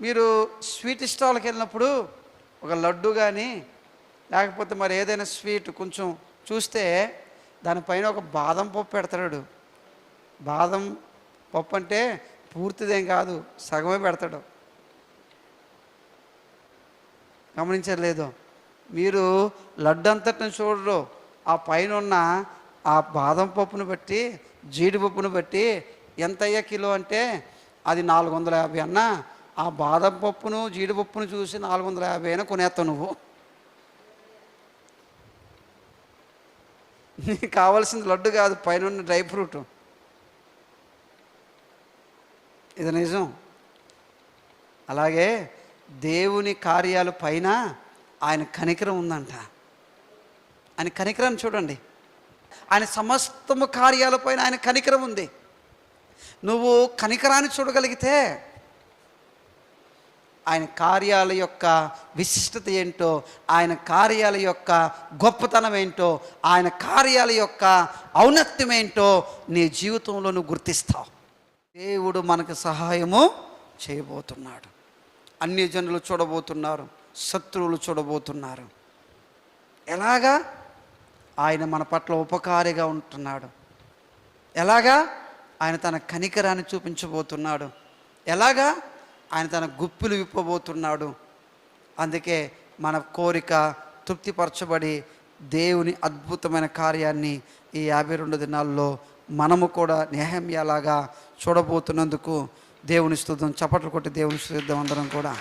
మీరు స్వీట్ స్టాల్కి వెళ్ళినప్పుడు ఒక లడ్డు కానీ లేకపోతే మరి ఏదైనా స్వీట్ కొంచెం చూస్తే దానిపైన ఒక బాదం పప్పు పెడతాడు. బాదం పప్పు అంటే పూర్తిదేం కాదు సగమే పెడతాడు. గమనించలేదు మీరు లడ్డు అంతటిని చూడరు. ఆ పైన ఉన్న ఆ బాదం పప్పును బట్టి జీడిపప్పును బట్టి ఎంత అయ్యా కిలో అంటే అది నాలుగు వందల యాభై అన్న ఆ బాదం పప్పును జీడిపప్పును చూసి నాలుగు వందల యాభై అయినా కొనేస్తావు నువ్వు. నీకు కావాల్సింది లడ్డు కాదు పైన డ్రై ఫ్రూట్. ఇది నిజం. అలాగే దేవుని కార్యాలు పైన ఆయన కనికరం ఉందంట. ఆయన కనికరాన్ని చూడండి. ఆయన సమస్తము కార్యాలపైన ఆయన కనికరం ఉంది. నువ్వు కనికరాన్ని చూడగలిగితే ఆయన కార్యాల యొక్క విశిష్టత ఏంటో ఆయన కార్యాల యొక్క గొప్పతనం ఏంటో ఆయన కార్యాల యొక్క ఔన్నత్యం ఏంటో నీ జీవితంలో నువ్వు గుర్తిస్తావు. దేవుడు మనకు సహాయము చేయబోతున్నాడు. అన్ని జనులు చూడబోతున్నారు శత్రువులు చూడబోతున్నారు. ఎలాగా? ఆయన మన పట్ల ఉపకారిగా ఉంటున్నాడు. ఎలాగా? ఆయన తన కనికరాన్ని చూపించబోతున్నాడు. ఎలాగా? ఆయన తన గుప్పిలు విప్పబోతున్నాడు. అందుకే మన కోరిక తృప్తిపరచబడి దేవుని అద్భుతమైన కార్యాన్ని ఈ యాభై రెండు దినాల్లో మనము కూడా నేహమ్యలాగా చూడబోతున్నందుకు దేవుని స్థుతం చప్పట్లు కొట్టి దేవుని స్థుతిద్దాం అందరం కూడా.